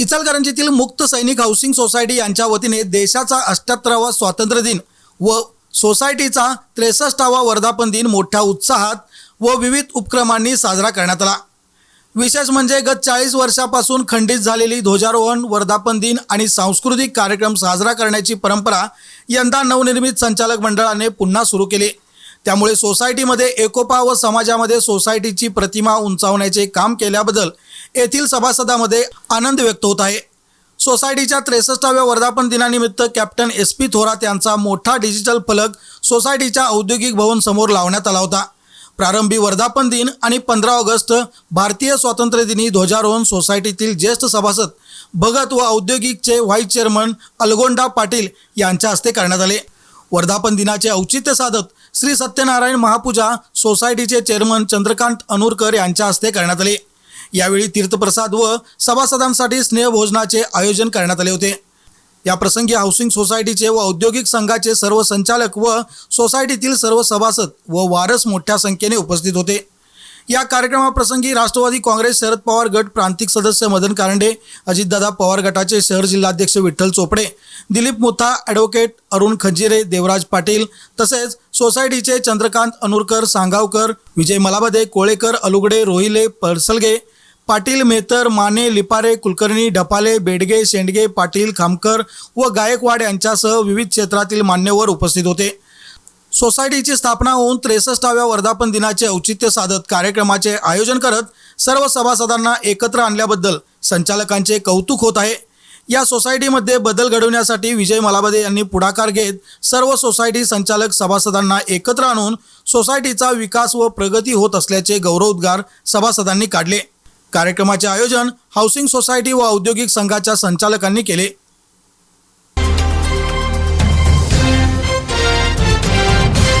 इचलकरंजीतील मुक्त सैनिक housing society यांच्या वतीने देशाचा अष्ट्याहत्तरावा स्वातंत्र्य दिन व सोसायटीचा त्रेसष्टावा वर्धापन दिन मोठ्या उत्साहात व विविध उपक्रमांनी साजरा करण्यात आला. विशेष म्हणजे गत चाळीस वर्षापासून खंडित झालेली ध्वजारोहण वर्धापन दिन आणि सांस्कृतिक कार्यक्रम साजरा करण्याची परंपरा यंदा नवनिर्मित संचालक मंडळाने पुन्हा सुरू केली. त्यामुळे सोसायटीमध्ये एकोपा व समाजामध्ये सोसायटीची प्रतिमा उंचावण्याचे काम केल्याबद्दल येथील सभासदामध्ये आनंद व्यक्त होत आहे. सोसायटीच्या त्रेसष्टाव्या वर्धापन दिनानिमित्त कॅप्टन एस पी थोरात यांचा मोठा डिजिटल फलक सोसायटीच्या औद्योगिक भवन समोर लावण्यात आला होता. प्रारंभी वर्धापन दिन आणि पंधरा ऑगस्ट भारतीय स्वातंत्र्य दिनी ध्वजारोहण सोसायटीतील ज्येष्ठ सभासद भगत व औद्योगिकचे व्हाईस चेअरमन अलगोंडा पाटील यांच्या हस्ते करण्यात आले. वर्धापन दिनाचे औचित्य साधत श्री सत्यनारायण महापूजा सोसायटीचे चेअरमन चंद्रकांत अनूरकर यांच्या हस्ते करण्यात आले. यावेळी तीर्थप्रसाद व सभासदांसाठी स्नेहभोजनाचे आयोजन करण्यात आले होते. या प्रसंगी हाऊसिंग सोसायटीचे व औद्योगिक संघाचे सर्व संचालक व सोसायटीतील सर्व सभासद व वारस मोठ्या संख्येने उपस्थित होते. या कार्यक्रमाप्रसंगी राष्ट्रवादी काँग्रेस शरद पवार गट प्रांतिक सदस्य मदन कारंडे अजितदादा पवार गटाचे शहर जिल्हाध्यक्ष विठ्ठल चोपडे दिलीप मुथा ॲडव्होकेट अरुण खंजिरे देवराज पाटील तसेच सोसायटीचे चंद्रकांत अनुरकर सांगावकर विजय मलाबदे कोळेकर अलुगडे रोहिले परसलगे पाटील मेतर माने लिपारे कुलकर्णी ढपाले बेडगे शेंडगे पाटील खामकर व गायकवाड यांच्यासह विविध क्षेत्रातील मान्यवर उपस्थित होते. सोसायटीची स्थापना होऊन त्रेसष्टाव्या वर्धापन दिनाचे औचित्य साधत कार्यक्रमाचे आयोजन करत सर्व सभासदांना एकत्र आणल्याबद्दल संचालकांचे कौतुक होत आहे. या सोसायटीमध्ये बदल घडवण्यासाठी विजय मलाबदे यांनी पुढाकार घेत सर्व सोसायटी संचालक सभासदांना एकत्र आणून सोसायटीचा विकास व प्रगती होत असल्याचे गौरवोद्गार सभासदांनी काढले. कार्यक्रमाचे आयोजन हाऊसिंग सोसायटी व औद्योगिक संघाच्या संचालकांनी केले.